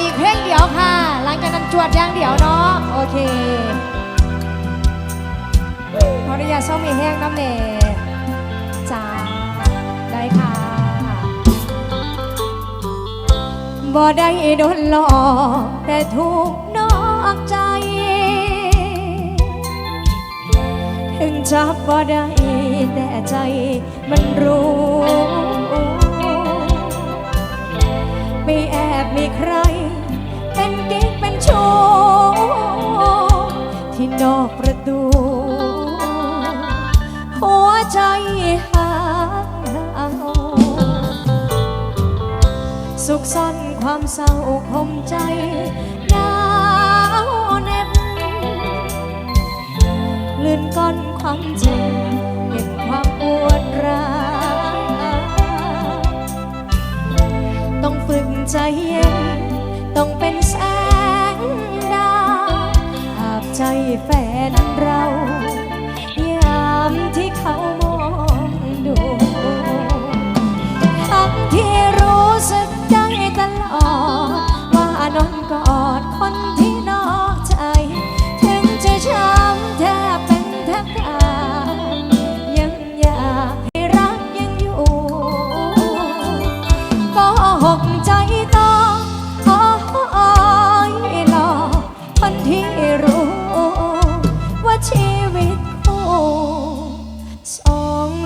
อีกเพลงเดียวค่ะ หลังจากนั้นจวดอย่างเดียวเนาะ โอเคขออนุญาตเศร้ามีแห้งน้ำเนจ้าได้ค่ะ บ่ได้โดนหลอกแต่ถูกนอกใจ ถึงจับบ่ได้แต่ใจมันรู้ไม่แอบมีใคร เป็นกิ๊กเป็นชู้ที่นอกประตู หัวใจหางเาสุขซ่อนความเศร้าคมใจ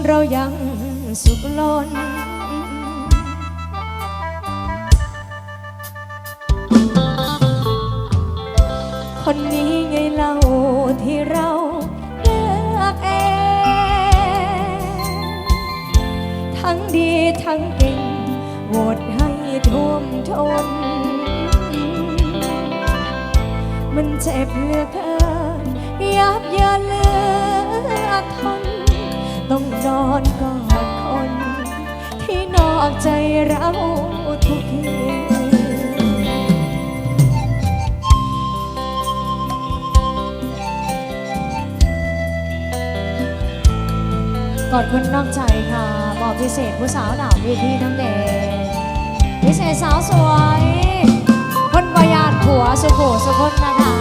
เรายังสุขล้นคนนี้ไงเล่าที่เราเลือกเอง ทั้งดีทั้งเก่งโหวตให้ท่วมทน มันเจ็บเหลือเกินยับเยินเลือ นอนกอดคน ที่นอกใจเราทุกทีกอนคนนอกใจค่ะบอกพิเศษผู้สาวหนาวเวทีน้ำแดงพิเศษสาวสวย คนวายานผัวสุโขสุคนนะคะ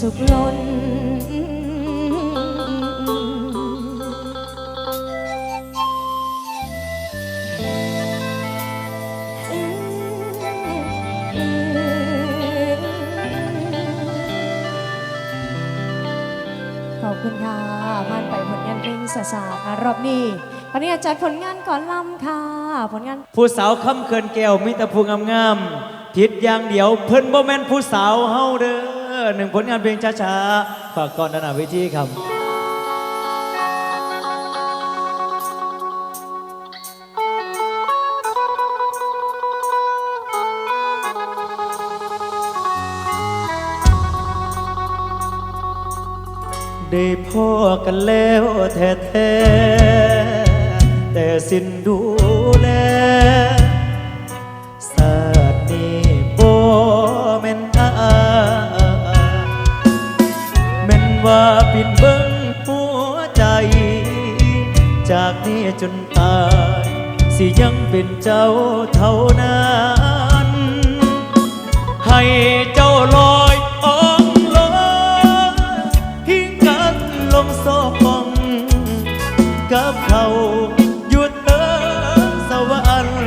สุขล้น ขอบคุณค่ะมันไปผลงานเพลงสาสารอบนี้วันนี้จัดผลงานก่อนลำค่ะ ผลงาน ผู้สาวคำเขินแก้วมิตรภูงามงามๆผิดอย่างเดียวเพิ่นบ่แม่นผู้สาวเฮาเด้อ หนึ่งผลงานเพลงช้าๆ ฝากก่อนด้านหน้าเวทีครับได้พ่อกันแล้วแท้ๆแต่สิ้นดูแลายสิยังเป็นเจ้าเท่านั้น ให้เจ้าลอยอ้อมลอยทิ้งกันลงโซอปอง กับเขาหยุดเอิสวรรค์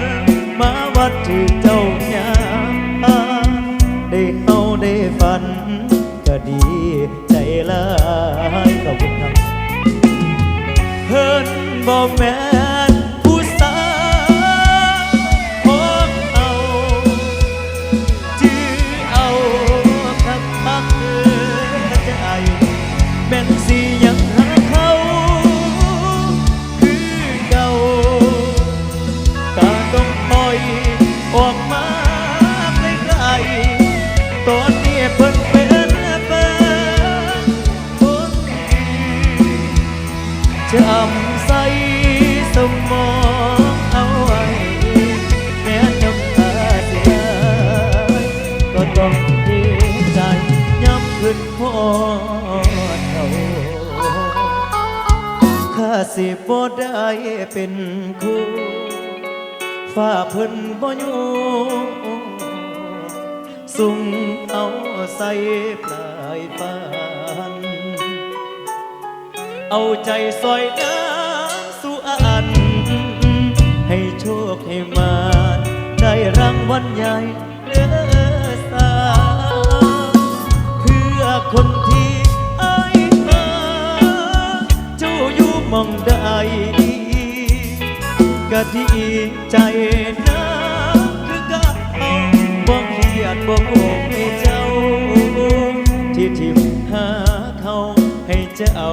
มาวัดถือเจ้าญาได้เอาได้ฝัน ก็ดีใจละขอบคุณครับเพิ่นบอกแม่ ได้เป็นคู่ฝ้าเพิ่นบ่อยู่สุงเอาใส่ปลายปานเอาใจซอยน้ำสู่อัน ให้โชคให้มาได้รางวัลใหญ่เลือสาเพื่อคน ก็ดีใจนะคือกะเอาบ่เครียดบ่โกงให้เจ้า ที่ทิมหาเขาให้เจ้า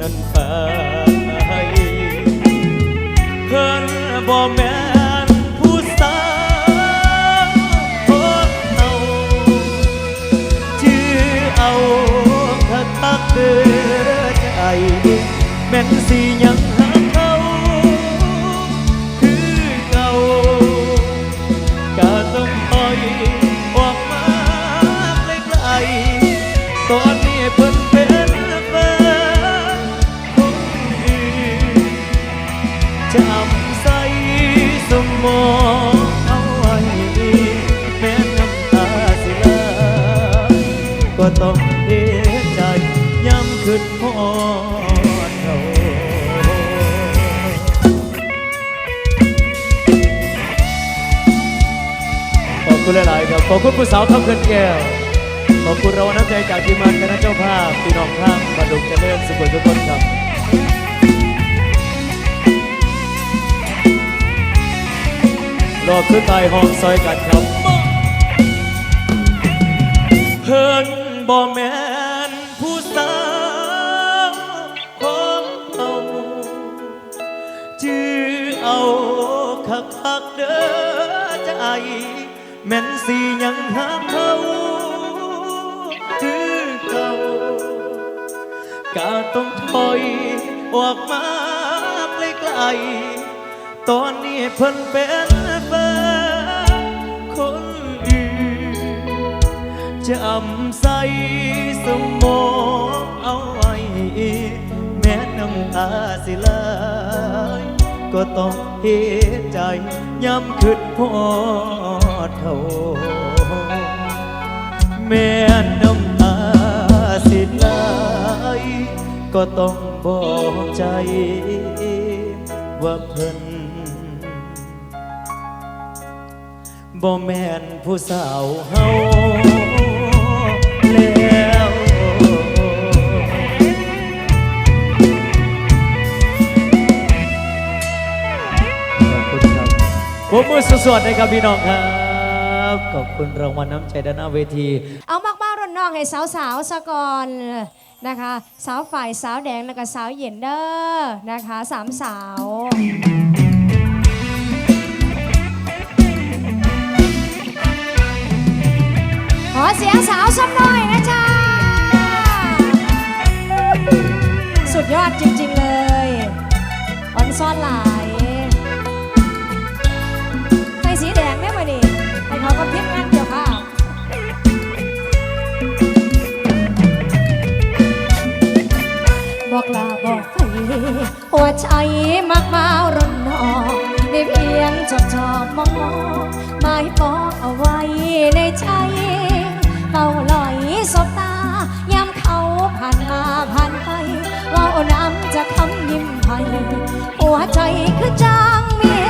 นั้นไปเพิ่นบ่แม่นผู้สาวของเขาชื่อเอาคักคักๆเด้อใจแม่นสิ ผู้สาวคำเกินแก้วขอบคุณเราน้ำใจจากทีมงานคณะเจ้าภาพพี่น้องข้างบันดุงเจริญสุขทุกคนครับรอบสุดท้ายห้องซอยกันครับเพิ่นบ่แม่นผู้สาวของเขาจื้อเอาคักคักเด้อใจ สิยังหาเขาคือเก่ากาต้องถอยออกมาไกลๆตอนนี้เพิ่นเป็นแฟนคนอื่นจำใส่สมองเอาไว้แม้น้ำตาสิไหลก็ต้องเห็นใจย้ำคิดพอ ดเขาแม่น้ำตาสิไหลก็ต้องบอกใจ ว่าเพิ่นบ่แม่นผู้สาวเฮาแล้วขอบคุณครับผมมือสวดๆนะครับพี่น้องครับ ขอบคุณรางวัลน้ำใจด้านหน้าเวที เอามากบ้ารุ่นน้องให้สาวสาวๆสะก่อนนะคะ สาวฝ่ายสาวแดงแล้วก็สาวเย็นเด้อนะคะสามสาวขอเสียงสาวสักหน่อยนะจ๊ะสุดยอดจริง ๆ เลยออนซ่อนหลาย บอกลาบอกไปหัวใจมักมารนนองได้เพียงจอบจอบมองมองหมายปองเอาไว้ในใจเฝ้าลอยสบตายามเขาผ่านมาผ่านไปเว่าน้ำจะคำยิ้มให้หัวใจคือจางเมีย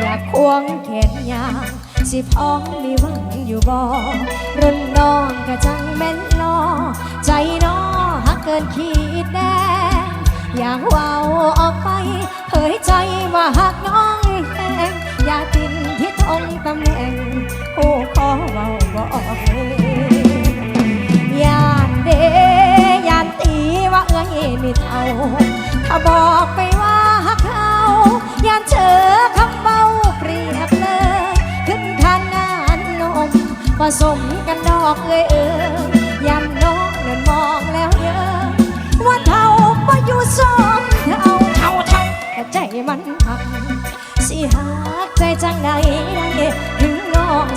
อยากควงแขนยางสิพ้องมีหวังอยู่บ่รุ่นน้องกะจังแม่นนอใจน้อหัก กินขีดแดงอยากว่าออกไปเผยใจว่าหักน้องแหงอย่าตินที่ทองตำแหน่งโอ้ขอเว้าบ่ออกยานเดยานตีว่าเอื้อยมีเท่าถ้าบอกไปว่าหักเขายานเจอคำเบาเปรียบเลยขึ้นคันงานนมผสมกันดอกเลย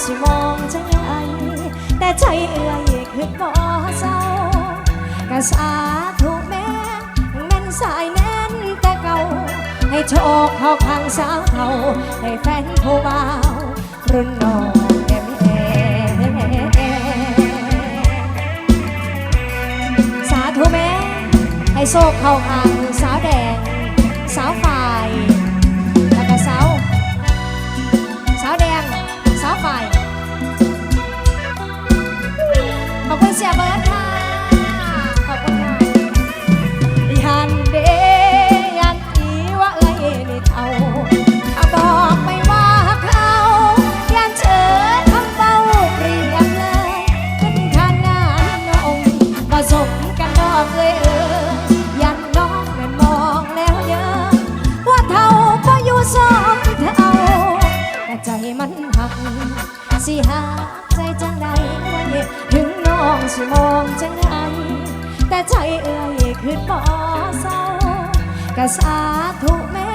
สิมองจังใดแต่ใจเอื้อยคือบ่เศร้ากะสาธุแม่แม่นสายแน่นแต่เก่า ให้โชคเขาข้างสาวเท่าให้แฟนผู้บ่าวรุ่นน้องแม่แม่สาธุแม่ให้โชคเขาข้างสาวแดงสาวฝ่า สาธุแม่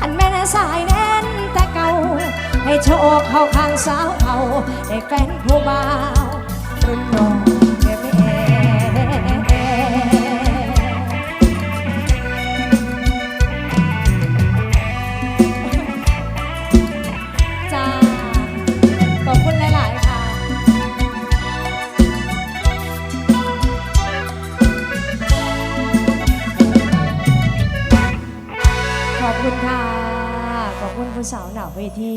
อันแม่สายแน่นแต่เก่า ให้โชคเข้าข้างสาวเขาได้แฟนผู้บ่าวรุ่นน้อง เวที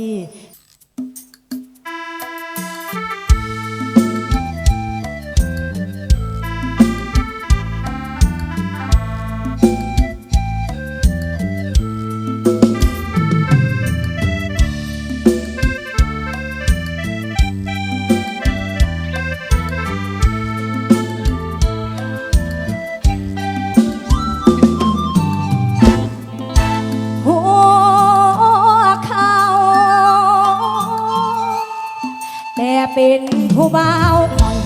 บ่าวคอย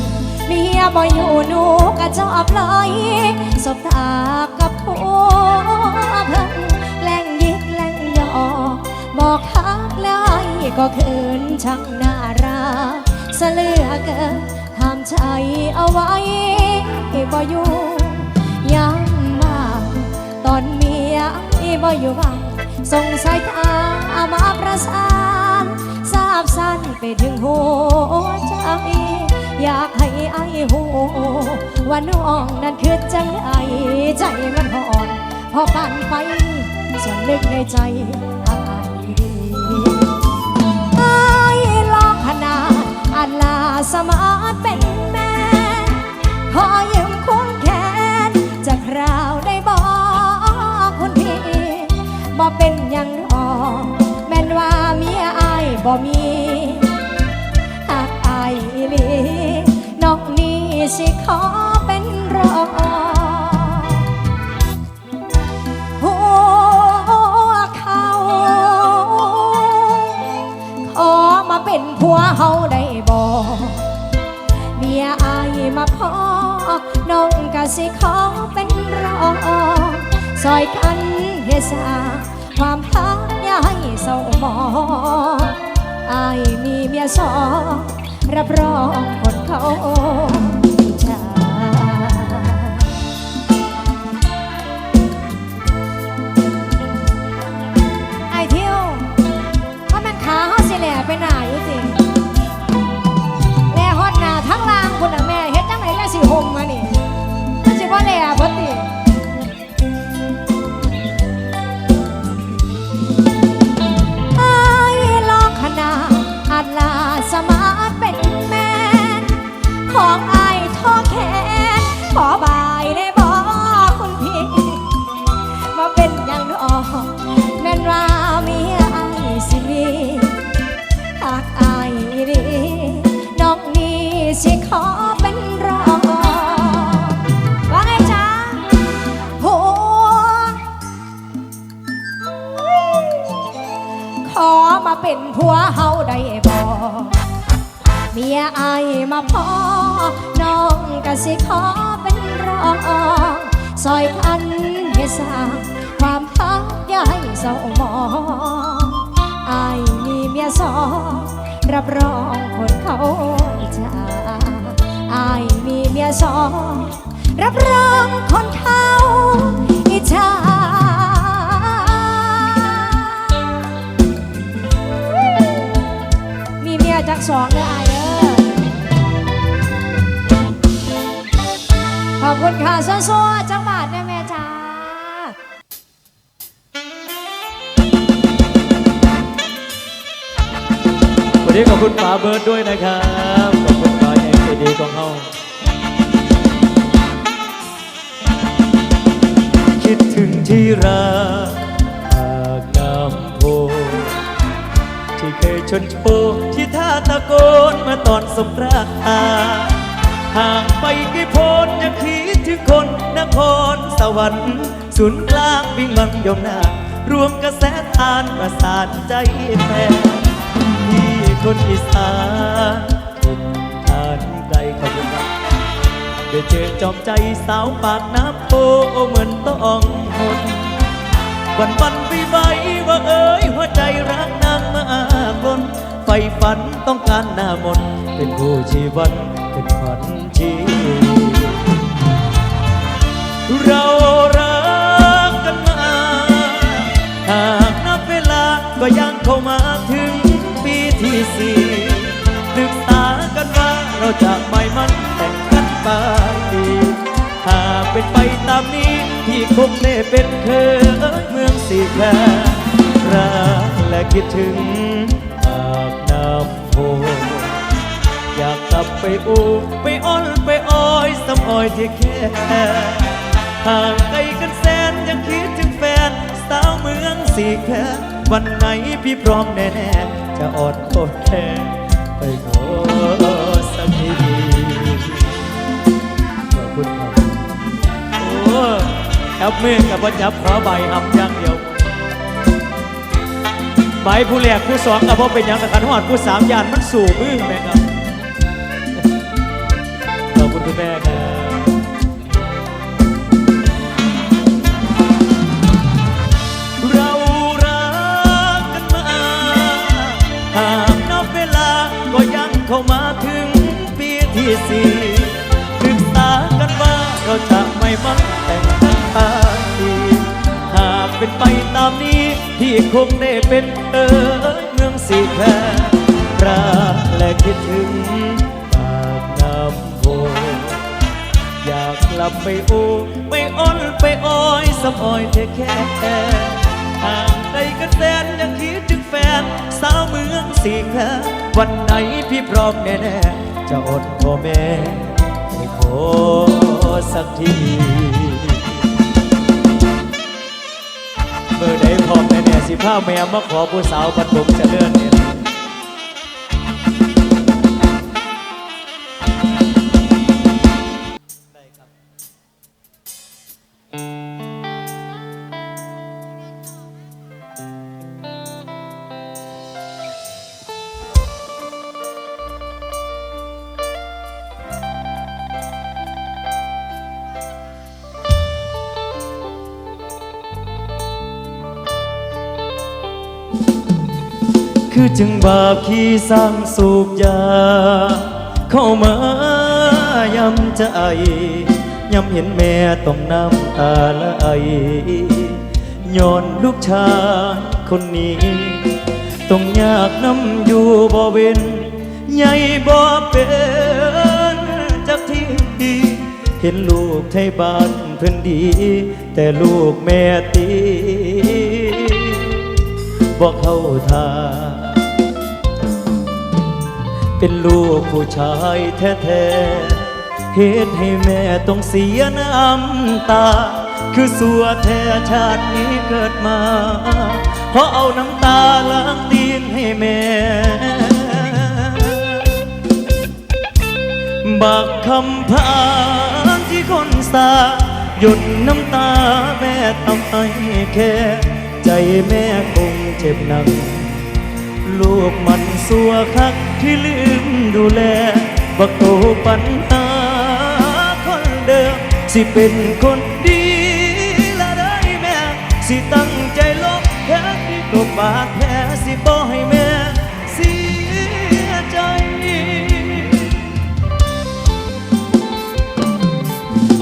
เมียบ่อยู่หนูก็ชอบเลยสบตากับผัวเพิ่นแล้งยิกแล้งหยอกบอกฮักเลยก็เขินช่างน่ารักเสลือเกินห้ามใจเอาไว้บ่อยู่ย้ำมาตอนเมียอีบ่อยู่บ้าส่งสายตามาประสานทรา บสั้นไปถึงหัวใจ อยากให้ไอ้หูว่าน้องนั้นคือจังไดใจมันห่อน พอปั่นไปส่วนลึกในใจอายดีไอ้ลองขนาดอันลาสมาร์เป็นแม่ขอ เฮาได้บ่เมียอายมาพอน้องกะสิขอเป็นรองซอยกันเฮษาความพักอย่าให้เศร้าหมองอายมีเมียสองรับรองคนเขา เป็นผัวเฮาได้บ่เมียอายมาพอน้องก็สิขอเป็นรองซอยคันให้สร้างความพักอย่าให้เศร้าหมองอายมีเมียสองรับรองคนเขาจะอายมีเมียสองรับรองคนเขาอิจฉา จักสองเด้ออเด้อขอบคุณค่ะซัวๆจังบาทนะแม่จ้าวันนี้ขอบคุณป๋าเบิร์ดด้วยนะครับ ขอบคุณป๋าเองดีของเราคิดถึงที่รักหากน้ำโพที่เคยชนโชว โกนมื่อตอนสงกรานต์ห่างไปกี่พ้นยังคิดถึงคนนครสวรรค์ศูนย์กลางวิ่งบังยมนารวมกระแสทานประสานใจแฟนที่คนอีสานถิ่นทานไกลขอบคุณครับได้เจอจอมใจสาวปากน้ำโพเหมือนต้องหนวันวันไปไว้ว่าเอ้ยหัวใจรัก ฝันต้องการหน้ามนต์เป็นผู้ชีวัน เป็นขวัญชีเรารักกันมา หากนับเวลาก็ยังเข้ามาถึงปีที่สี่ศึกษากันว่าเราจะไม่มันแต่งกันไปดีหากเป็นไปตามนี้พี่คงได้เป็นเคยเมืองสีแควรักและคิดถึงากน้ำโพอยากกลับไปอูไปอ้อนไปอ้อยสำอ้อยที่แค่ห่างไกลกันแสนยังคิดถึงแฟน สาวเมืองสีแคววันไหนพี่พร้อมแน่ๆจะอดทนแค่ไปขอสักทีขอบคุณครับโอ้แอปมือกับว่าจับขอใบหับอย่างเดียว ใบผู้แรกผู้สองกับว่เป็นย่างตะขันหอดผู้สามยานมันสู่มือแม่ครับขอบคุณคุณแม่ครับเรารักกันมาหากนับเวลาก็ยังเข้ามาถึงปีที่สี่ศึกษากันว่าเราจะ พี่คงได้เป็นเอ๋ยเมืองสีแควรักและคิดถึงปากน้ำโพอยากกลับไปอูไปอ้อนไปอ้อยสมอ้อยเทแค่ห่างไกลกันแสนยังคิดถึงแฟน สาวเมืองสีแคววันไหนพี่พร้อมแน่ๆจะอดพ่อแม่ไปขอสักที เมื่อใดพร้อมแน่ๆ สิพาแม่มาขอผู้สาวปฐมเจะเลื่อนเนี่ย จึงบาปขี้สร้างสูบยา เข้ามายำใจยำเห็นแม่ต้องน้ำตาไหลย้อนลูกชายคนนี้ ต้องยากน้ำอยู่บ่เว้นใหญ่บ่เป็นจากที่เห็นลูกไทยบ้านเพิ่นดี แต่ลูกแม่ตีบอกเข้าทาง เป็นลูกผู้ชายแท้ๆเหตุให้แม่ต้องเสียน้ำตา คือสัวแท้ชาตินี้เกิดมา เพราะเอาน้ำตาล้างตีนให้แม่ บักคำพานที่คนสาหยดน้ำตาแม่ทำให้แค่ ใจแม่คงเจ็บหนัก ลูกมันสัวคักที่ลืมดูแลบักโตปัญหาคนเดิม สิเป็นคนดีละได้แม่ สิตั้งใจลบแผลที่กบบาดแผลสิบ่ให้แม่เสียใจ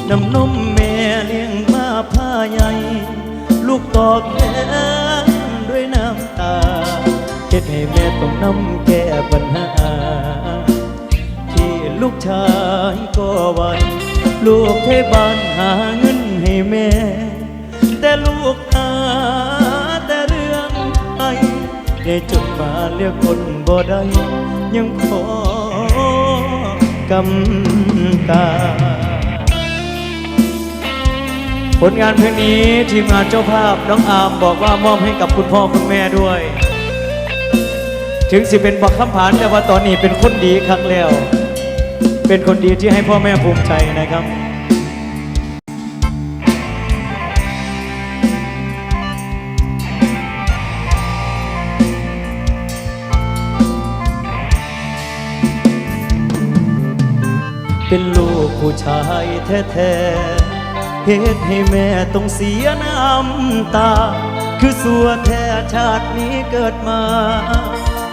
น้ำนมแม่เลี้ยงมาผ้าใหญ่ ลูกตอกแท ฮ็ดให้แม่ต้องน้ำแก้ปัญหา ที่ลูกชายก็ไว้ลูกเทบ้านหาเงินให้แม่ แต่ลูกหาแต่เรื่องไอ้ได้จดมาเรียกคนบ่ได้ยังพอกำกาผลงานเพลงนี้ทีมงานเจ้าภาพน้องอาร์มบอกว่ามอบให้กับคุณพ่อคุณแม่ด้วย ถึงสิเป็นบักคำผานแต่ว่าตอนนี้เป็นคนดีครั้งแล้ว เป็นคนดีที่ให้พ่อแม่ภูมิใจนะครับเป็นลูกผู้ชายแท้ๆเหตุให้แม่ต้องเสียน้ำตา คือสัวแท้ชาตินี้เกิดมา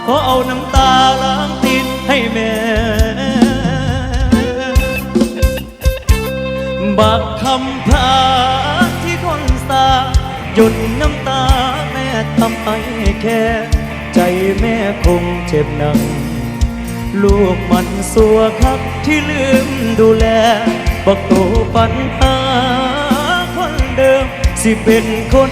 ขอเอาน้ำตาล้างติดให้แม่ บักคำพาที่คนสาหยดน้ำตาแม่ทำให้แค่ ใจแม่คงเจ็บหนักลูกมันสัวครับที่ลืมดูแลบอกโตปัญหาคนเดิม สิเป็นคน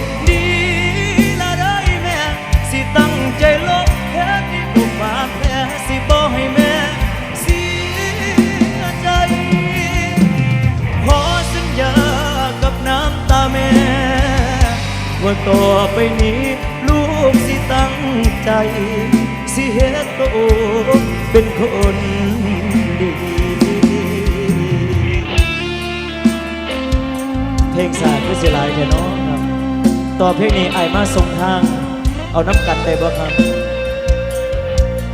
ว่าต่อไปนี้ ลูกสิตั้งใจ สิเฮ็ดโตเป็นคนดีเพลงสาดคือสิหลายแค่น้องครับ ต่อเพลงนี้ไอมาส่งทาง เอาน้ำกัดได้บ่ครับ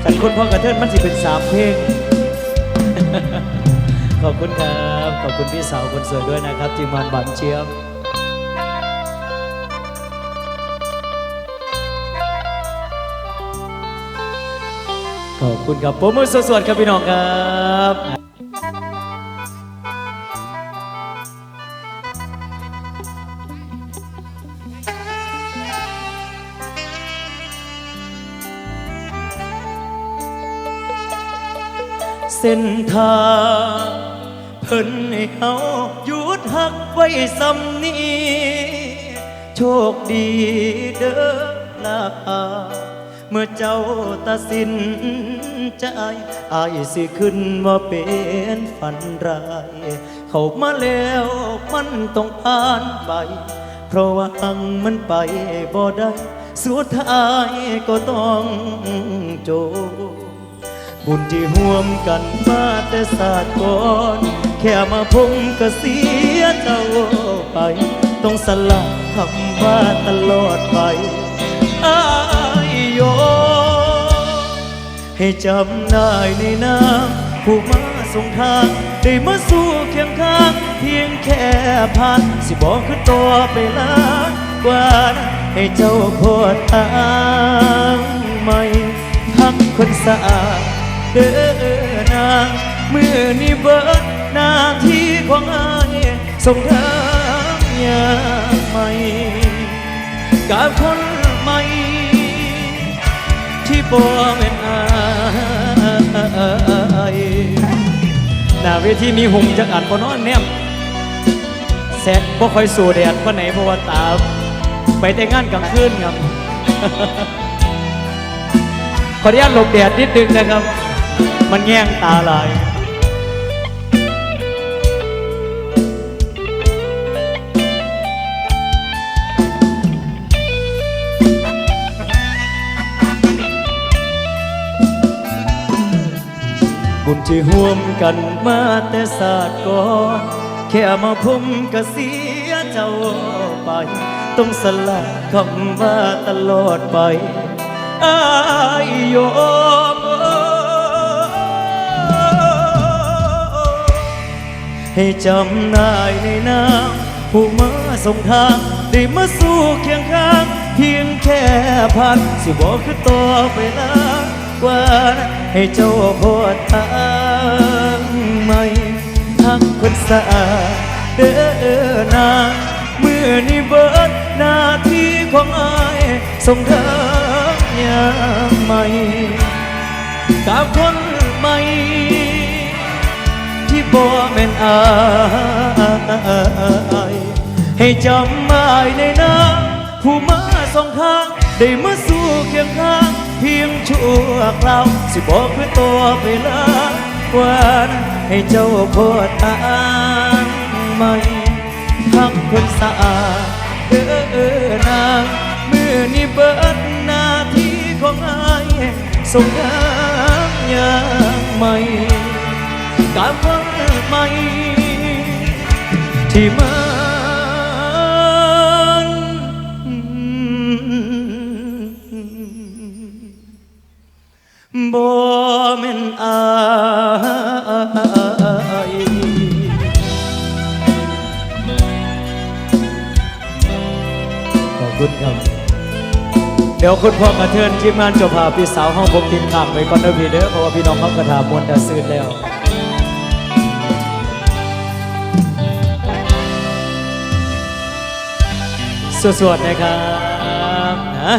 กันคนพ่อกระเทินมันสิเป็นสามเพลงขอบคุณครับ ขอบคุณพี่สาวคนสวยด้วยนะครับทีมงานบันเชียบ ขอบคุณครับโปรโมทสดๆครับพี่น้องครับเส้นทางเพิ่นให้เขาหยุดหักไว้สำนี้ โชคดีเด้อลา เมื่อเจ้าตัดสินใจอายสิขึ้นว่าเป็นฝันร้าย เข้ามาแล้วมันต้องผ่านไป เพราะว่าหังมันไปบ่ได้สุดท้ายก็ต้องจบบุญที่ห่วมกันมาแต่ศาสตร์ก่อนแค่มาพงก็เสียเจ้าไป ต้องสละคำว่าตลอดไป ให้จำได้ในน้ำผู้มาส่งทาง ได้มาสู่เคียงข้าง เพียงแค่ผ่าน สิบอกคือตัวไปลากว่านะให้เจ้าโพดทางใหม่ทั้งคนสะอาดเด้อนางเมื่อนี้เบิดหน้าที่ของอายส่งทางยากใหม่กับคนใหม่ที่บ่แม่นอาย หน้าเวทีมีหุงจักอันบ่นอนแนมแซกบ่ค่อยสู่แดดปานไหนเพราะว่าตาไปแต่งานกลางคืนครับ ขออนุญาตหลบแดดนิดนึงนะครับ มันแง่งตาลายบุญที่ห่วมกัน มาแต่ศาสตร์ก่อนแค่มาพมก็เสียเจ้าไป ต้องสละคำว่าตลอดไปอายโยมให้จำได้ในนามผู้มาส่งทาง ได้มาสู้เคียงข้าง เพียงแค่พันสิบอกคือต่อไปลากว่านให้เจ้าโพดทาง ทางคนสะอาดเด้อนางมือนี้เบิดหน้าที่ของอายส่งทางอย่างใหม่กับคนใหม่ที่บ่แม่นอายให้จำหมายในน้ำผู้มาสองทางได้มาสู้เคียงข้างเพียงชั่วคราวสิบอกคือตัวไปลากวัน ให้เจ้าโพดตางใหม่ทำคนสะอาดเออเออนางมือนี้เบิดหน้าที่ของอายส่งทามอย่างใหม่กาบวันใหม่ที่มา เดี๋ยวคุณพ่อกระเทินทีมงานเจบภาพพี่สาวห้องผมทีมข้างไปก่อนนะพี่เด้อเพราะว่าพี่น้องเขากระถามวนแต่ซื้อแล้วสวดๆนะครับนะ